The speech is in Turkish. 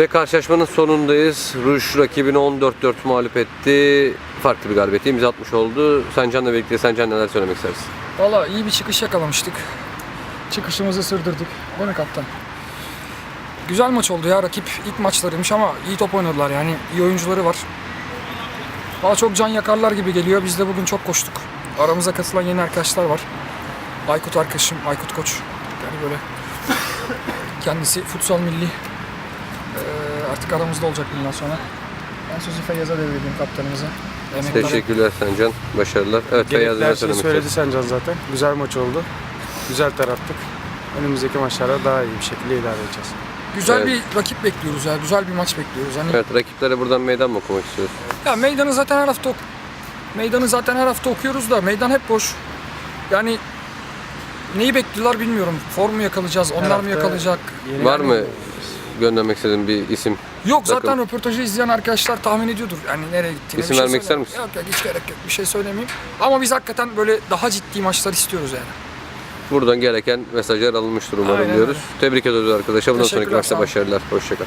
Ve karşılaşmanın sonundayız. Ruj rakibini 14-4 mağlup etti. Farklı bir galibiyete imza atmış oldu. Sencan'la birlikte Sencan neler söylemek istersin? Valla iyi bir çıkış yakalamıştık. Çıkışımızı sürdürdük. Değil mi kaptan? Güzel maç oldu ya. Rakip ilk maçlarıymış ama iyi top oynadılar yani. iyi oyuncuları var. Valla çok can yakarlar gibi geliyor. Biz de bugün çok koştuk. Aramıza katılan yeni arkadaşlar var. Aykut arkadaşım, Aykut Koç. Yani böyle kendisi futsal milli. Artık aramızda olacak bundan sonra. Ben sözü Feyyaz'a devredeyim kaptanımıza. Emekler- Teşekkürler Sencan. Başarılar. Evet Feyyaz Gerekli her şeyi söylemek söyledi istersin? Sencan zaten. Güzel maç oldu. Güzel taraftık. Önümüzdeki maçlarda daha iyi bir şekilde ilerleyeceğiz. Güzel Evet. bir rakip bekliyoruz ya. Güzel bir maç bekliyoruz. Hani Evet rakiplere buradan meydan mı okumak istiyorsun? Ya meydanı zaten her hafta ok- meydanı zaten her hafta okuyoruz da meydan hep boş. Yani neyi bekliyorlar bilmiyorum. Form mu yakalayacağız, onlar mı hafta yakalayacak? Yeni Var mı göndermek istediğin bir isim? Yok zaten Takım. röportajı izleyen arkadaşlar tahmin ediyordur. Yani nereye gittiğini. İsim bir şey vermek ister söyleyeyim. misin? Yok yok hiç gerek yok. Bir şey söylemeyeyim. Ama biz hakikaten böyle daha ciddi maçlar istiyoruz yani. Buradan gereken mesajlar alınmıştır umarım Aynen diyoruz. Tebrik ediyoruz arkadaşlar. Bundan sonraki maçta başarılar. Hoşçakal.